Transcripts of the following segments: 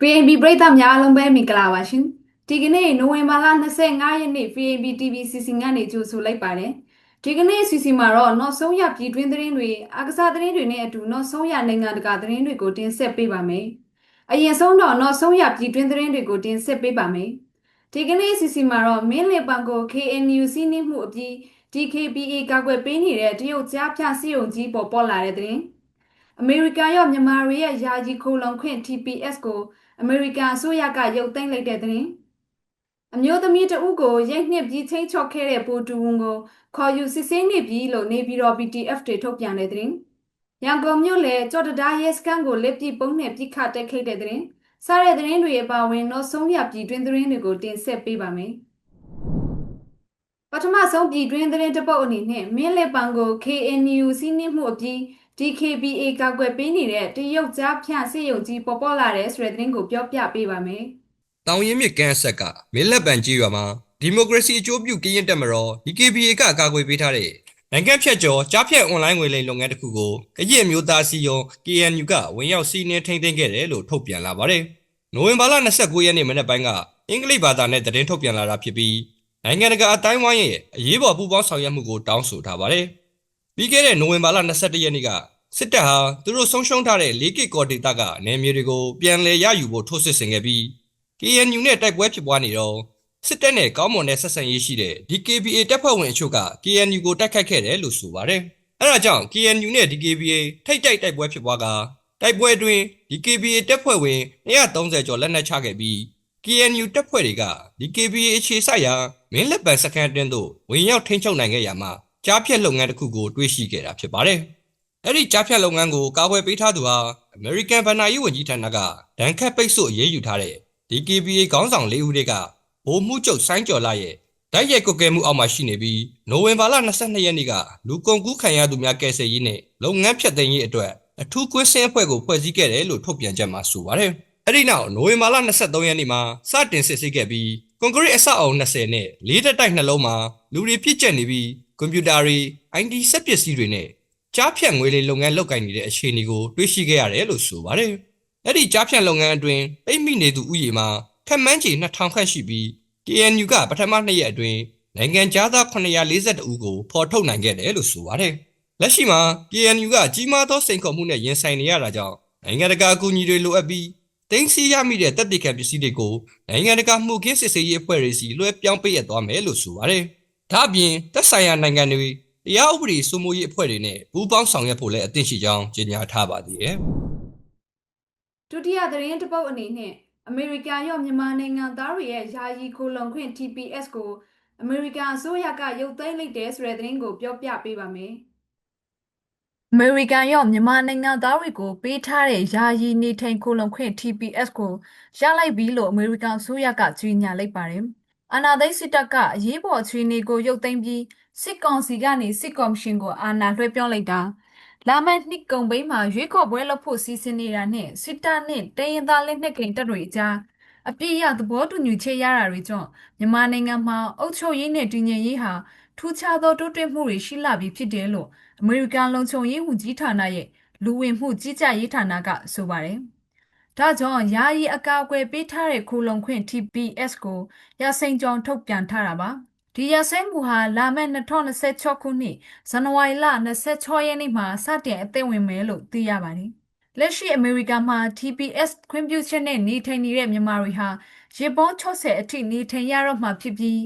PAB ပရိသတ်များအားလုံးပဲမင်္ဂလာပါရှင်ဒီကနေ့နိုဝင်ဘာလ25ရက်နေ့ PAB TV CC ကနေကြိုဆိုလိုက်ပါတယ်ဒီကနေ့ CC မှာတော့နောက်ဆုံးရပြည်တွင်းသတင်းတွေအကစားသတင်းတွေနဲ့အတူနောက်ဆုံးရနိုင်ငံတကာသတင်းတွေကိုတင်ဆက်ပေးပါမယ်အရင်ဆုံးတော့နောက်ဆုံးရပြည်တွင်းသတင်းတွေကိုတင်ဆက်ပေးပါမယ်ဒီကနေ့ CC မှာတော့မင်းလေပန်ကို KNU စီးနှင်းမှုအပြီး DKBA ကာကွယ်ပေးနေတဲ့တရုတ်ကြားဖြတ်စီယုံကြီးပေါ်ပေါ်လာတဲ့သတင်းအမေရိကန်ရောမြန်မာတွေရဲ့ယာယီခိုလုံခွင့် TPS ကို အမေရိကန်အစိုးရကရုပ်သိမ်းလိုက်တဲ့သတင်းအမျိုးသမီးတဦးကိုရိတ်နှစ်ပြီးချင်းချော့ခဲ့တဲ့ပိုတူဝန်ကိုခေါ်ယူစစ်ဆေးနေပြီလို့နေပြည်တော် PDF တွေထုတ်ပြန်တဲ့သတင်းရန်ကုန်မြို့လေကြော်တဒါရဲစကန်ကိုလက်ပြပုံနဲ့ပြစ်ခတ်တက်ခိတ်တဲ့သတင်းစားတဲ့သတင်းတွေအပါအဝင်နောက်ဆုံးရပြည်တွင်းသတင်းတွေကိုတင်ဆက်ပေးပါမယ်ပထမဆုံးပြည်တွင်းသတင်းတစ်ပုတ်အနေနဲ့မင်းလက်ပံကို KNU စီးနှင်းမှုအပြီး DKBA ကောက်ွယ်ပေးနေတဲ့တရုတ်ကြားဖြန့်စစ်ရုံကြီးပေါ်ပေါ်လာတဲ့ဆိုတဲ့သတင်းကိုပြောပြပေးပါမယ်။တောင်ရင်မြစ်ကမ်းအဆက်ကမင်းလက်ပံကြီးရွာမှာဒီမိုကရေစီအကျိုးပြုကရင်တက်မတော် DKBA ကအကာအကွယ်ပေးထားတဲ့နိုင်ငံဖြတ်ကျော်ကြားဖြတ်အွန်လိုင်းငွေလိမ်လုပ်ငန်းတစ်ခုကိုကရင်မျိုးသားစီယုံ KNU ကဝင်ရောက်စီးနင်းထိန်းသိမ်းခဲ့တယ်လို့ထုတ်ပြန်လာပါတယ်။နိုဝင်ဘာလ29ရက်နေ့မနက်ပိုင်းကအင်္ဂလိပ်ဘာသာနဲ့သတင်းထုတ်ပြန်လာတာဖြစ်ပြီးနိုင်ငံတကာအတိုင်းဝိုင်းရဲ့အရေးပေါ်ပူးပေါင်းဆောင်ရွက်မှုကိုတောင်းဆိုထားပါတယ်။ ပြီးခဲ့တဲ့နိုဝင်ဘာလ22ရက်နေ့ကစစ်တပ်ဟာသူတို့ဆုံးရှုံးထားတဲ့၄ကီကော်ဒေတာကနယ်မြေတွေကိုပြန်လည်ရယူဖို့ထိုးစစ်ဆင်ခဲ့ပြီး KNU နဲ့တိုက်ပွဲဖြစ်ပွားနေတော့စစ်တပ်နဲ့ကောင်းမွန်တဲ့ဆက်ဆံရေးရှိတဲ့ DKBA တပ်ဖွဲ့ဝင်အချို့က KNU ကိုတိုက်ခိုက်ခဲ့တယ်လို့ဆိုပါတယ်။အဲဒါကြောင့် KNU နဲ့ DKBA ထိတ်တိုက်တိုက်ပွဲဖြစ်ပွားကတိုက်ပွဲအတွင်း DKBA တပ်ဖွဲ့ဝင်130ကျော်လက်နက်ချခဲ့ပြီး KNU တပ်ဖွဲ့တွေက DKBA အခြေစိုက်ရာမင်းလက်ပံစခန်းတွင်သို့ဝင်ရောက်ထိန်းချုပ်နိုင်ခဲ့ရမှာ ကြားဖြတ်လုပ်ငန်းတစ်ခုကိုတွေ့ရှိခဲ့တာဖြစ်ပါတယ်။အဲ့ဒီကြားဖြတ်လုပ်ငန်းကိုကာကွယ်ပေးထားသူဟာ American ဗဏ္ဍာရေးဝန်ကြီးဌာနကဒဏ်ခတ်ပိတ်ဆို့အရေးယူထားတဲ့ DKBA ခေါင်းဆောင်၄ဦးတွေကဗိုလ်မှူးချုပ်ဆိုင်းကျော်လာရဲ့တိုက်ရိုက်ကွက်ကဲမှုအောက်မှာရှိနေပြီးနိုဝင်ဘာလ22ရက်နေ့ကလူကုန်ကူးခံရသူများကယ်ဆယ်ရေးနဲ့လုပ်ငန်းဖြတ်သိမ်းရေးအတွက်အထူးကွင်းစင်းအဖွဲ့ကိုဖွဲ့စည်းခဲ့တယ်လို့ထုတ်ပြန်ချက်မှာဆိုပါတယ်။အဲ့ဒီနောက်နိုဝင်ဘာလ23ရက်နေ့မှာစတင်စစ်ဆေးခဲ့ပြီးကွန်ကရစ်အဆောက်အအုံ20နဲ့လေးတက်တိုက်နှလုံးမှာလူတွေပြစ်ကျက်နေပြီး ကွန်ပျူတာတွေ IT စက်ပစ္စည်းတွေနဲ့ကြားဖြတ်ငွေလေးလုပ်ငန်းလုပ်ကိုင်နေတဲ့အခြေအနေကိုတွေ့ရှိခဲ့ရတယ်လို့ဆိုပါတယ်။အဲ့ဒီကြားဖြတ်လုပ်ငန်းအတွင်းပိတ်မိနေသူဥယေမှာခက်မှန်းချေ2000ခန့်ရှိပြီး KNU ကပထမနှစ်ရက်အတွင်းနိုင်ငံသား942ဦးကိုဖော်ထုတ်နိုင်ခဲ့တယ်လို့ဆိုပါတယ်။လက်ရှိမှာ KNU ကကြီးမားသောစိန်ခေါ်မှုနဲ့ရင်ဆိုင်နေရတာကြောင့်နိုင်ငံတကာအကူအညီတွေလိုအပ်ပြီးတင်းစီရမိတဲ့တပ်တိခံပစ္စည်းတွေကိုနိုင်ငံတကာမှုခင်းစစ်ဆေးရေးအဖွဲ့တွေစီလွှဲပြောင်းပေးရသွားမယ်လို့ဆိုပါတယ်။ ဒါ့အပြင်သက်ဆိုင်ရာနိုင်ငံတွေတရားဥပဒေစိုးမိုးရေးအဖွဲ့တွေနဲ့ပူးပေါင်းဆောင်ရွက်ဖို့လည်းအသင့်ရှိကြောင်းကြေညာထားပါသေးတယ်။ဒုတိယသတင်းတစ်ပုတ်အနေနဲ့အမေရိကန်ရောမြန်မာနိုင်ငံသားတွေရဲ့ယာယီခိုလုံခွင့် TPS ကိုအမေရိကန်အစိုးရကရုပ်သိမ်းလိုက်တဲ့ဆိုတဲ့သတင်းကိုပြောပြပေးပါမယ်။အမေရိကန်ရောမြန်မာနိုင်ငံသားတွေကိုပေးထားတဲ့ယာယီနေထိုင်ခိုလုံခွင့် TPS ကိုရလိုက်ပြီလို့အမေရိကန်အစိုးရကကြေညာလိုက်ပါတယ်။ အာဏာသိမ်းစစ်တပ်ကအရေးပေါ်အခြေအနေကိုရုပ်သိမ်းပြီးစစ်ကောင်စီကနေစစ်ကော်မရှင်ကိုအာဏာလွှဲပြောင်းလိုက်တာလာမယ့်နှစ်ကုန်ပိုင်းမှာရွေးကောက်ပွဲလုပ်ဖို့စီစဉ်နေတာနဲ့စစ်တပ်နဲ့တိုင်းရင်းသားလက်နက်ကိုင်တပ်တွေအကြားအပြည့်အသဘောတူညီချက်ရတာတွေကြောင့်မြန်မာနိုင်ငံမှာအုပ်ချုပ်ရေးနဲ့တည်ငြိမ်ရေးဟာထူးခြားသောတိုးတက်မှုတွေရှိလာပြီဖြစ်တယ်လို့အမေရိကန်လုံခြုံရေးဝန်ကြီးဌာနရဲ့လူဝင်မှုကြီးကြပ်ရေးဌာနကဆိုပါတယ်။ ဒါကြောင့်ယာယီအကာအကွယ်ပေးထားတဲ့ခိုလုံခွင့် TPS ကိုရစိန်ကြောင်ထုတ်ပြန်ထားတာပါ။ဒီရစဲမှုဟာလာမယ့်2026ခုနှစ်ဇန်နဝါရီလ26ရက်နေ့မှာစတင်အသက်ဝင်မယ်လို့သိရပါတယ်။လက်ရှိအမေရိကန်မှာ TPS ခွင့်ပြုချက်နဲ့နေထိုင်နေတဲ့မြန်မာတွေဟာရေပေါင်း60အထိနေထိုင်ရတော့မှာဖြစ်ပြီး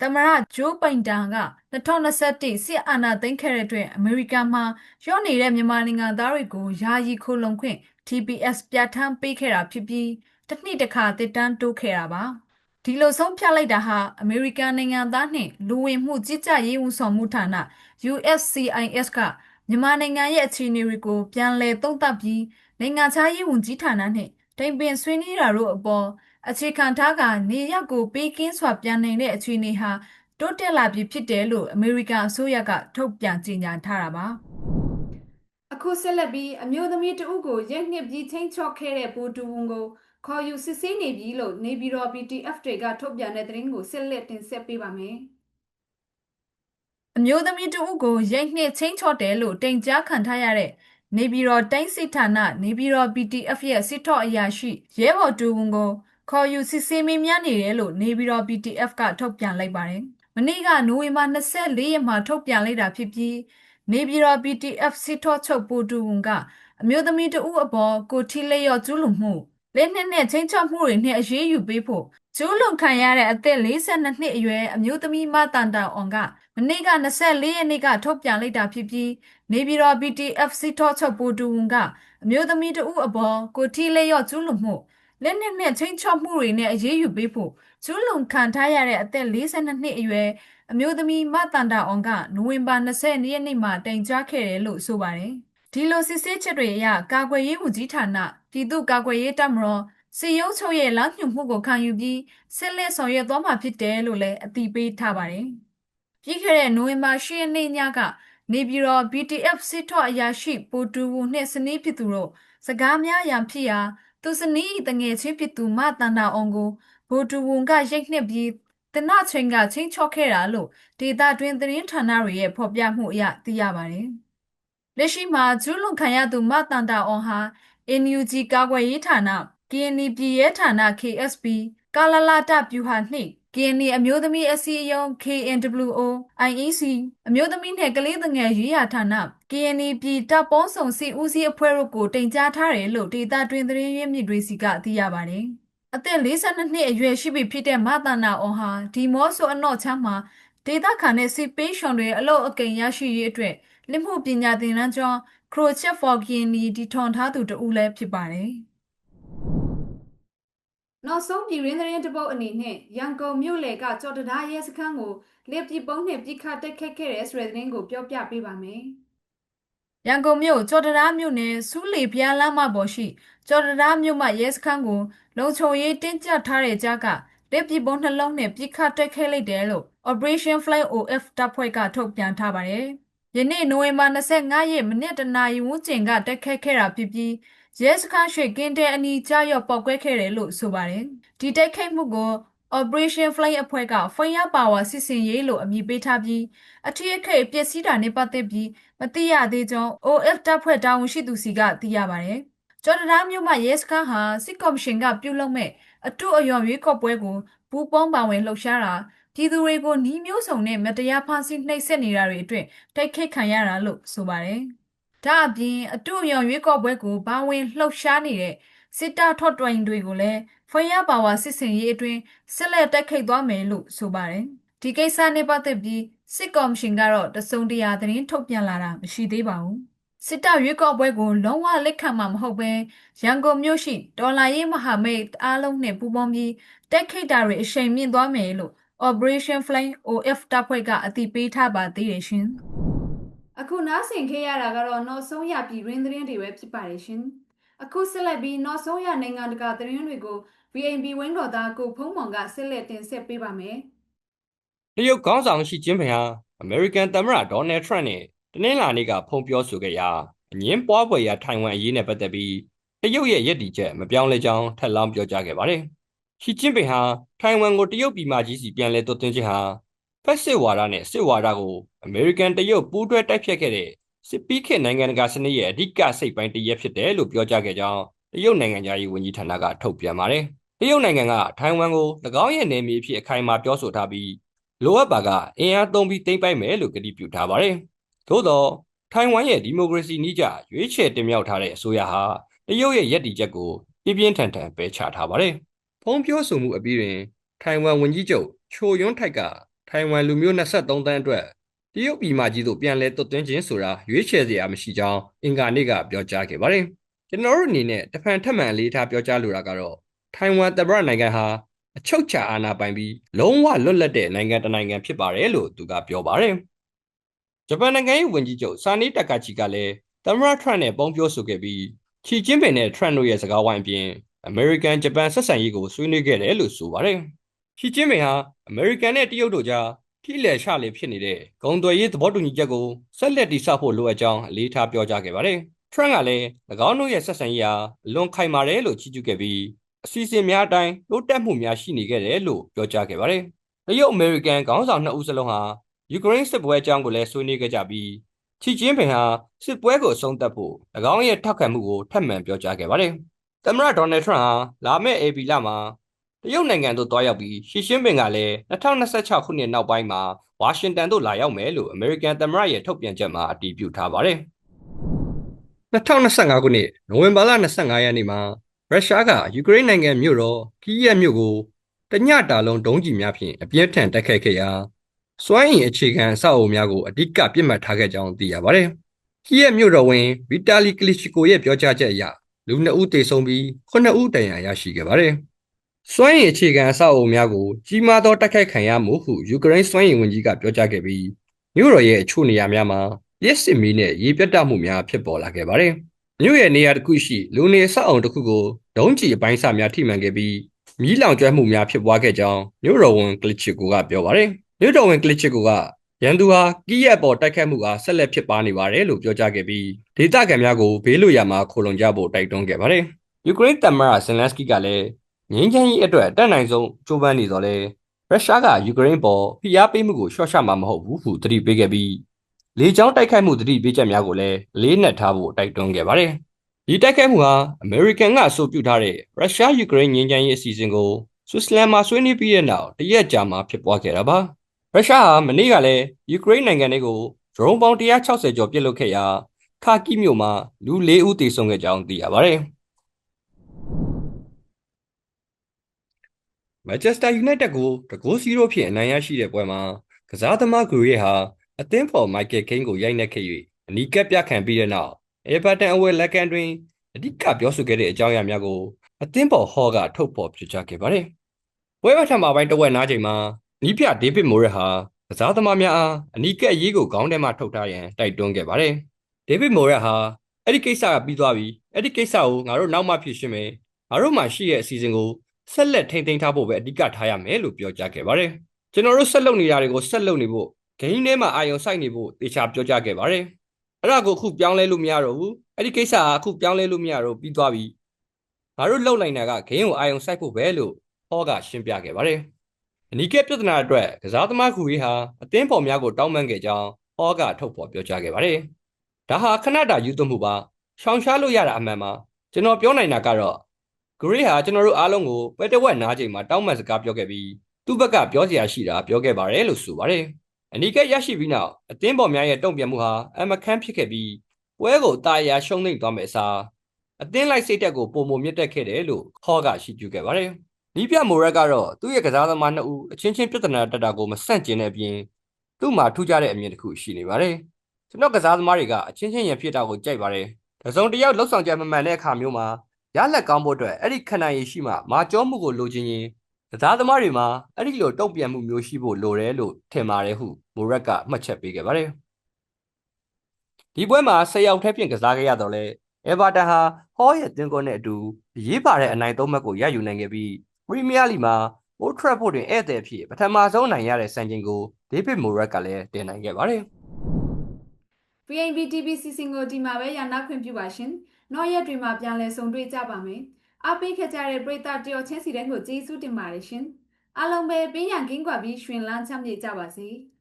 သမရဂျိုးပိုင်တန်က2021စစ်အာဏာသိမ်းခဲ့တဲ့အတွက်အမေရိကန်မှာရော့နေတဲ့မြန်မာနိုင်ငံသားတွေကိုယာယီခိုလုံခွင့် TPS ပြဋ္ဌာန်းပေးခဲ့တာဖြစ်ပြီးတစ်နှစ်တစ်ခါတစ်တန်းတိုးခဲ့တာပါဒီလိုဆုံးဖြတ်လိုက်တာဟာအမေရိကန်နိုင်ငံသားနှင့်လူဝင်မှုကြီးကြပ်ရေးဝန်ဆောင်မှုဌာန USCIS ကမြန်မာနိုင်ငံရဲ့အခြေအနေတွေကိုပြန်လည်သုံးသပ်ပြီးနိုင်ငံခြားရေးဝန်ကြီးဌာနနှင့်တိုင်ပင်ဆွေးနွေးတာတို့အပေါ်အခြေခံထားကနေရက်ကိုပေးကင်းစွာပြန်နိုင်တဲ့အခြေအနေဟာတိုးတက်လာပြီဖြစ်တယ်လို့အမေရိကန်အစိုးရကထုတ်ပြန်ကြေညာထားတာပါ အခုဆက်လက်ပြီးအမျိုးသမီးတဦးကိုရက်နှစ်ပြီးချင်းချော့ခဲ့တဲ့ဘူတူဝန်ကိုခေါ်ယူစစ်ဆေးနေပြီလို့နေပြည်တော် PTF တွေကထုတ်ပြန်တဲ့သတင်းကိုဆက်လက်တင်ဆက်ပေးပါမယ်အမျိုးသမီးတဦးကိုရိုက်နှက်ချင်းချော့တယ်လို့တင်ကြားခံထားရတဲ့နေပြည်တော်တိုင်းစစ်ဌာနနေပြည်တော် BTF ရဲ့စစ်ထော့အရာရှိရဲဘော်တူဝန်ကိုခေါ်ယူစစ်ဆေးမေးမြန်းနေတယ်လို့နေပြည်တော် BTF ကထုတ်ပြန်လိုက်ပါတယ်။မနေ့ကနိုဝင်ဘာ24ရက်မှာထုတ်ပြန်လိုက်တာဖြစ်ပြီး နေပြည်တော် BTF စစ်ထော့ချုပ်ပိုတူဝန်ကအမျိုးသမီးတဦးအပေါ်ကိုထီလျော့ကျူးလွန်မှုလက်နက်နဲ့ချင်းချောက်မှုတွေနဲ့အရေးယူပေးဖို့ကျူးလွန်ခံရတဲ့အသက်42နှစ်အရွယ်အမျိုးသမီးမတန်တာအောင်ကမနေ့က24ရက်နေ့ကထုတ်ပြန်လိုက်တာဖြစ်ပြီးနေပြည်တော် BTF စစ်ထော့ချုပ်ပိုတူဝန်ကအမျိုးသမီးတဦးအပေါ်ကိုထီလျော့ကျူးလွန်မှုလက်နက်နဲ့ချင်းချောက်မှုတွေနဲ့အရေးယူပေးဖို့ ကျူးလွန်ခံထားရတဲ့အသက်42နှစ်အရွယ်အမျိုးသမီးမတန်တာအောင်ကနိုဝင်ဘာ20ရက်နေ့မှာတိုင်ကြားခဲ့တယ်လို့ဆိုပါတယ်။ဒီလိုစစ်ဆေးချက်တွေအရကာကွယ်ရေးဝန်ကြီးဌာနပြည်သူ့ကာကွယ်ရေးတပ်မတော်စီယုံချုပ်ရဲ့လမ်းညွှန်မှုကိုခံယူပြီးဆက်လက်ဆောင်ရွက်သွားမှာဖြစ်တယ်လို့လည်းအတည်ပြုထားပါတယ်။ပြီးခဲ့တဲ့နိုဝင်ဘာ10ရက်နေ့ညကနေပြည်တော် BTF စစ်ထော့အရာရှိပိုတူဝူနှင့်စနီးဖြစ်သူတို့စကားများရန်ဖြစ်ရာသူစနီးတငယ်ချင်းဖြစ်သူမတန်တာအောင်ကို ဘိုတူဝုံကရိတ်နှစ်ပြီးတနချင်းကချင်းချော့ခဲ့တာလို့ဒေတာတွင်သတင်းဌာနတွေရဲ့ဖော်ပြမှုအရသိရပါတယ်။လက်ရှိမှာကျူးလွန်ခံရသူမတန်တာအောင်ဟာ NUG ကာကွယ်ရေးဌာန KNI ပြည်ရဲဌာန KSP ကာလလာတပြူဟာနှင့် KNI အမျိုးသမီးအစည်းအရုံး KNWO IEC အမျိုးသမီးနဲ့ကလေးငယ်ရေးရာဌာန KNI ပြည်တပ်ပေါင်းစုံစီဦးစီးအဖွဲ့တို့ကိုတင်ကြားထားတယ်လို့ဒေတာတွင်သတင်းရင်းမြစ်တွေစီကသိရပါတယ်။ အသက်42နှစ်အရွယ်ရှိပြီဖြစ်တဲ့မသနာအောင်ဟာဒီမော့ဆိုအနော့ချမ်းမှာဒေတာခါနဲ့စစ်ပေးရှွန်တွေအလို့အကိန်ရရှိရေးအတွက်လက်မှုပညာသင်တန်းကျောင်း Crochet for KNI ဒီထွန်ထားသူတဦးလည်းဖြစ်ပါတယ်။နောက်ဆုံးပြည်ရင်းသတင်းတစ်ပုတ်အနေနဲ့ရန်ကုန်မြို့လေကကြော်တဒါရဲစခန်းကိုလက်ပစ်ပုံးနဲ့ပြစ်ခတ်တက်ခတ်ခဲ့တဲ့ဆိုတဲ့သတင်းကိုပြောပြပေးပါမယ်။ရန်ကုန်မြို့ကြော်တဒါမြို့နယ်စူးလီဖျားလမ်းမပေါ်ရှိကြော်တဒါမြို့မှရဲစခန်းကို လုံခြုံရေးတင်းကျပ်ထားတဲ့ကြားကလက်ပစ်ပုံးနှလုံးနဲ့ပြစ်ခတ်တက်ခဲ့လိုက်တယ်လို့ Operation Fly OF တပ်ဖွဲ့ကထုတ်ပြန်ထားပါတယ်။ယနေ့နိုဝင်ဘာ25ရက်မနေ့တနာရီဝန်းကျင်ကတက်ခတ်ခဲ့တာဖြစ်ပြီးရဲစခန်းရွှေကင်းတဲ့အနီးကျရောက်ပောက်ကွဲခဲ့တယ်လို့ဆိုပါတယ်။ဒီတိုက်ခိုက်မှုကို Operation Fly အဖွဲ့က Fire Power စစ်စင်ရေးလို့အမည်ပေးထားပြီးအထူးအခိတ်ပျက်စီးတာနဲ့ပတ်သက်ပြီးမသိရသေးကြောင်း OF တပ်ဖွဲ့တာဝန်ရှိသူစီကသိရပါတယ်။ ကျော်တရာမြို့မှာရဲစခန်းဟာစစ်ကော်မရှင်ကပြုလုပ်မဲ့အထူးအယောင်ရွေးကောက်ပွဲကိုပူးပေါင်းပါဝင်လှုပ်ရှားတာပြည်သူတွေကိုနှီးမျိုးစုံနဲ့မတရားဖန်ဆီးနှိပ်စက်နေတာတွေအတွက်တိုက်ခိုက်ခံရတာလို့ဆိုပါတယ်။ဒါအပြင်အတူအယောင်ရွေးကောက်ပွဲကိုဘာဝင်လှုပ်ရှားနေတဲ့စစ်တပ်ထော့တွင်တွေကိုလည်းဖွင့်ရပါဝါစစ်စင်ရေးအတွင်းဆက်လက်တိုက်ခိုက်သွားမယ်လို့ဆိုပါတယ်။ဒီကိစ္စနဲ့ပတ်သက်ပြီးစစ်ကော်မရှင်ကတော့တစုံတရာသတင်းထုတ်ပြန်လာတာမရှိသေးပါဘူး။ စစ်တပ်ရွေးကောက်ပွဲကိုလုံးဝလက်ခံမှာမဟုတ်ဘဲရန်ကုန်မြို့ရှိဒေါ်လာရေးမဟာမိတ်အားလုံးနဲ့ပူးပေါင်းပြီးတိုက်ခိုက်တာတွေအရှိန်မြင့်သွားမယ်လို့ Operation Flame OF တပ်ဖွဲ့ကအသိပေးထားပါသေးတယ်ရှင်။အခုနားဆင်ခဲ့ရတာကတော့နောက်ဆုံးရပြည်ရင်းသတင်းတွေပဲဖြစ်ပါတယ်ရှင်။အခုဆက်လက်ပြီးနောက်ဆုံးရနိုင်ငံတကာသတင်းတွေကို VNB ဝင်းတော်သားကိုဖုံးမောင်ကဆက်လက်တင်ဆက်ပေးပါမယ်။တရုတ်ခေါင်းဆောင်ရှီကျင်းပင်ဟာအမေရိကန်သမ္မတဒေါ်နယ်ထရန့်နဲ့ တနင်္လာနေ့ကဖုံးပြောဆိုခဲ့ရာအငင်းပွားပွဲရာထိုင်ဝမ်အရေးနဲ့ပတ်သက်ပြီးတရုတ်ရဲ့ရည်တည်ချက်မပြောင်းလဲကြောင်းထပ်လောင်းပြောကြားခဲ့ပါတယ်။ရှီကျင်းပင်ဟာထိုင်ဝမ်ကိုတရုတ်ပြည်မကြီးစီပြန်လည်သွတ်သွင်းခြင်းဟာဖက်စစ်ဝါဒနဲ့စစ်ဝါဒကိုအမေရိကန်တရုတ်ပူးတွဲတိုက်ဖြတ်ခဲ့တဲ့စစ်ပီးခေတ်နိုင်ငံတကာစနစ်ရဲ့အဓိကစိတ်ပိုင်းတစ်ရက်ဖြစ်တယ်လို့ပြောကြားခဲ့ကြောင်းတရုတ်နိုင်ငံသားရေးဝန်ကြီးဌာနကထုတ်ပြန်ပါတယ်။တရုတ်နိုင်ငံကထိုင်ဝမ်ကို၎င်းရဲ့နယ်မြေအဖြစ်အခိုင်အမာပြောဆိုထားပြီးလိုအပ်ပါကအင်အားသုံးပြီးသိမ်းပိုက်မယ်လို့ကတိပြုထားပါတယ်။ သို့သောထိုင်ဝမ်ရဲ့ဒီမိုကရေစီနည်းကျရွေးချယ်တင်မြှောက်ထားတဲ့အစိုးရဟာတရုတ်ရဲ့ရည်တည်ချက်ကိုပြင်းပြင်းထန်ထန်ပယ်ချထားပါတယ်။ဖုံးပြောဆိုမှုအပြီးတွင်ထိုင်ဝမ်ဝန်ကြီးချုပ်ချိုယွန်းထိုက်ကထိုင်ဝမ်လူမျိုး23တန်းအတွက်တရုတ်ပြည်မကြီးသို့ပြန်လဲသွတ်သွင်းခြင်းဆိုတာရွေးချယ်စရာမရှိကြောင်းအင်္ဂါနေ့ကပြောကြားခဲ့ပါတယ်။ကျွန်တော်တို့အနေနဲ့တဖန်ထပ်မံအလေးထားပြောကြားလိုတာကတော့ထိုင်ဝမ်သမ္မတနိုင်ငံဟာအချုပ်ချာအာဏာပိုင်ပြီးလုံးဝလွတ်လပ်တဲ့နိုင်ငံတစ်နိုင်ငံဖြစ်ပါတယ်လို့သူကပြောပါတယ်။ ဂျပန်နိုင်ငံရဲ့ဝန်ကြီးချုပ်ဆာနီတကာချီကလည်းသမ္မတထရန့်နဲ့ပုံပြောဆိုခဲ့ပြီးချီချင်းပင်နဲ့ထရန့်တို့ရဲ့စကားဝိုင်းအပြင်အမေရိကန်ဂျပန်ဆက်ဆံရေးကိုဆွေးနွေးခဲ့တယ်လို့ဆိုပါတယ်။ချီချင်းပင်ဟာအမေရိကန်နဲ့တရုတ်တို့ကြားထိလည်ရှလေဖြစ်နေတဲ့ဂုံသွယ်ရေးသဘောတူညီချက်ကိုဆက်လက်တည်ဆောက်ဖို့လိုအပ်ကြောင်းအလေးထားပြောကြားခဲ့ပါတယ်။ထရန့်ကလည်း၎င်းတို့ရဲ့ဆက်ဆံရေးဟာအလွန်ခိုင်မာတယ်လို့ချီးကျူးခဲ့ပြီးအစီအစဉ်များအတိုင်းတိုးတက်မှုများရှိနေခဲ့တယ်လို့ပြောကြားခဲ့ပါတယ်။တရုတ်အမေရိကန်ခေါင်းဆောင်နှစ်ဦးစလုံးဟာ ယူကရိန်းစစ်ပွဲအကြောင်းကိုလည်းဆွေးနွေးခဲ့ကြပြီးချီကျင်းပင်ဟာစစ်ပွဲကိုအဆုံးသတ်ဖို့၎င်းရဲ့ထောက်ခံမှုကိုထပ်မံပြောကြားခဲ့ပါတယ်။သမ္မတဒေါ်နယ်ထရန့်ဟာလာမယ့်အေပီလမှာတရုတ်နိုင်ငံသို့တွားရောက်ပြီးရှီရှင်းပင်ကလည်း2026ခုနှစ်နောက်ပိုင်းမှာဝါရှင်တန်သို့လာရောက်မယ်လို့အမေရိကန်သမ္မတရဲ့ထုတ်ပြန်ချက်မှာအတည်ပြုထားပါတယ်။2025ခုနှစ်နိုဝင်ဘာလ25ရက်နေ့မှာရုရှားကယူကရိန်းနိုင်ငံမြို့တော်ကီးယက်မြို့ကိုတညတာလုံးဒုံးကျည်များဖြင့်အပြင်းထန်တိုက်ခိုက်ခဲ့ရာ စွမ်းအင်အခြေခံအဆောက်အအုံများကိုအဓိကပြစ်မှတ်ထားခဲ့ကြောင်းသိရပါတယ်။ကီးယက်မြို့တော်ဝင်ဗီတာလီကလီချီကိုရဲ့ပြောကြားချက်အရလူ2ဦးသေဆုံးပြီး9ဦးဒဏ်ရာရရှိခဲ့ပါတယ်။စွမ်းအင်အခြေခံအဆောက်အအုံများကိုကြီးမားသောတိုက်ခိုက်ခံရမှုဟုယူကရိန်းစွမ်းအင်ဝန်ကြီးကပြောကြားခဲ့ပြီးမြို့တော်ရဲ့အချို့နေရာများမှာရက်စစ်မီးနဲ့ရေပြတ်တမှုများဖြစ်ပေါ်လာခဲ့ပါတယ်။မြို့ရဲ့နေရာတစ်ခုရှိလူနေအဆောက်အုံတစ်ခုကိုဒုံးကျည်အပိုင်းစာများထိမှန်ခဲ့ပြီးမီးလောင်ကျွမ်းမှုများဖြစ်ပွားခဲ့ကြောင်းမြို့တော်ဝန်ကလစ်ချီကိုကပြောပါတယ်။ မြို့တော်ဝန်ကလစ်ချီကိုကရန်သူဟာကီးရက်ပေါ်တိုက်ခတ်မှုကဆက်လက်ဖြစ်ပါနေပါတယ်လို့ပြောကြားခဲ့ပြီးဒေသခံများကိုဘေးလွတ်ရာမှာခိုလုံကြဖို့တိုက်တွန်းခဲ့ပါတယ်။ယူကရိန်းသမ္မတဇင်လက်စကီကလည်းငင်းချမ်းရေးအတွက်အတက်နိုင်ဆုံးကြိုးပမ်းနေတော့လေရုရှားကယူကရိန်းပေါ်ဖိအားပေးမှုကိုလျှော့ချမှာမဟုတ်ဘူးဟုသတိပေးခဲ့ပြီးလေကြောင်းတိုက်ခိုက်မှုသတိပေးချက်များကိုလည်းလေးနက်ထားဖို့တိုက်တွန်းခဲ့ပါတယ်။ဒီတိုက်ခိုက်မှုဟာအမေရိကန်ကအဆိုပြုထားတဲ့ရုရှားယူကရိန်းငင်းချမ်းရေးအစီအစဉ်ကိုဆွစ်ဇာလန်မှာဆွေးနွေးပြီးတဲ့နောက်တရက်ကြာမှဖြစ်ပွားခဲ့တာပါ။ ရုရှားဟာမနေ့ကလည်းယူကရိန်းနိုင်ငံတွေကိုဒရုန်းပေါင်း160ကျော်ပစ်လွှတ်ခဲ့ရာခါကီမြို့မှာလူ၄ဦးသေဆုံးခဲ့ကြောင်းသိရပါတယ်။ Manchester United ကိုတကူး0ဖြင့်အနိုင်ရရှိတဲ့ပွဲမှာကစားသမားဂူရဲဟာအသင်းဖော် Michael Kane ကိုရိုက်နှက်ခဲ့၍အနီးကပ်ပြခံပြီးတဲ့နောက် Everton အဝယ်လက်ကန်တွင်အဓိကပြောဆိုခဲ့တဲ့အကြောင်းအရာများကိုအသင်းဖော် Hall ကထုတ်ဖော်ပြချခဲ့ပါတယ်။ပွဲပထမပိုင်းတဝက်နားချိန်မှာ နီးပြ David Moyes ဟာကစားသမားများအားအနီးကပ်ရေးကိုခေါင်းထဲမှထုတ်ထားရန်တိုက်တွန်းခဲ့ပါတယ်။ David Moyes ဟာအဲ့ဒီကိစ္စကပြီးသွားပြီအဲ့ဒီကိစ္စကိုငါတို့နောက်မှဖြေရှင်းမယ်ငါတို့မှရှိရဲ့အစီအစဉ်ကိုဆက်လက်ထိန်းသိမ်းထားဖို့ပဲအဓိကထားရမယ်လို့ပြောကြားခဲ့ပါတယ်။ကျွန်တော်တို့ဆက်လုပ်နေတာတွေကိုဆက်လုပ်နေဖို့ဂိမ်းထဲမှာအာရုံစိုက်နေဖို့တေချာပြောကြားခဲ့ပါတယ်။အဲ့ဒါကိုအခုပြောင်းလဲလို့မရတော့ဘူး။အဲ့ဒီကိစ္စကအခုပြောင်းလဲလို့မရတော့ပြီးသွားပြီ။ငါတို့လှုပ်လိုက်တာကဂိမ်းကိုအာရုံစိုက်ဖို့ပဲလို့ဟောကရှင်းပြခဲ့ပါတယ်။ အနီးကပြဿနာအတွက်ကစားသမားခူရေးဟာအသင်းဖော်များကိုတောင်းပန်ခဲ့ကြောင်းဟောကထုတ်ဖော်ပြောကြားခဲ့ပါတယ်။ဒါဟာခဏတာယူသွမှုပါ။ရှောင်ရှားလို့ရတာအမှန်ပါ။ကျွန်တော်ပြောနိုင်တာကတော့ဂရိဟာကျွန်တော်တို့အားလုံးကိုပွဲတဝက်နားချိန်မှာတောင်းပန်စကားပြောခဲ့ပြီးသူ့ဘက်ကပြောစရာရှိတာပြောခဲ့ပါတယ်လို့ဆိုပါတယ်။အနီးကရရှိပြီးနောက်အသင်းပေါ်များရဲ့တုံ့ပြန်မှုဟာအမခန်းဖြစ်ခဲ့ပြီးပွဲကိုတာယာရှုံးနိမ့်သွားမယ့်အစားအသင်းလိုက်စိတ်တက်ကိုပုံမမြင့်တက်ခဲ့တယ်လို့ခေါ်ကရှိကျူခဲ့ပါတယ်။ နီးပြမိုရက်ကတော့သူ့ရဲ့ကစားသမားနှစ်ဦးအချင်းချင်းပြဿနာတက်တာကိုမဆန့်ကျင်တဲ့အပြင်သူ့မှာထူးခြားတဲ့အမြင်တစ်ခုရှိနေပါတယ်။ကျွန်တော်ကစားသမားတွေကအချင်းချင်းရံဖြစ်တာကိုကြိုက်ပါတယ်။တစုံတစ်ယောက်လှုပ်ဆောင်ချက်မမှန်တဲ့အခါမျိုးမှာရလက်ကောင်းဖို့အတွက်အဲ့ဒီခဏရည်ရှိမှမာကျောမှုကိုလိုချင်ရင်ကစားသမားတွေမှာအဲ့ဒီလိုတုံ့ပြန်မှုမျိုးရှိဖို့လိုတယ်လို့ထင်ပါတယ်ဟုမိုရက်ကမှတ်ချက်ပေးခဲ့ပါတယ်ဒီပွဲမှာ၁၀ယောက်ထက်ပြင်ကစားခဲ့ရတော့လေအေဗာတန်ဟာဟောရဲ့တင်ကွန်းနဲ့အတူရေးပါတဲ့အနိုင်သုံးမှတ်ကိုရယူနိုင်ခဲ့ပြီး ပရီးမီးယားလီမှာအိုထရက်ဖို့တွင်ဧည့်သည်ဖြစ်ပထမဆုံးနိုင်ရတဲ့စံချိန်ကိုဒေးဗစ်မိုရက်ကလည်းတင်နိုင်ခဲ့ပါတယ် VNB TV စီစဉ်ကိုဒီမှာပဲရနာခွင့်ပြုပါရှင်။နောက်ရက်တွေမှာပြန်လည်ဆုံတွေ့ကြပါမယ်။အားပေးခဲ့ကြတဲ့ပရိသတ်တယောက်ချင်းစီတိုင်းကိုကျေးဇူးတင်ပါတယ်ရှင်။အားလုံးပဲပေးရန်ကင်းကွာပြီးရှင်လန်းချမ်းမြေ့ကြပါစေ။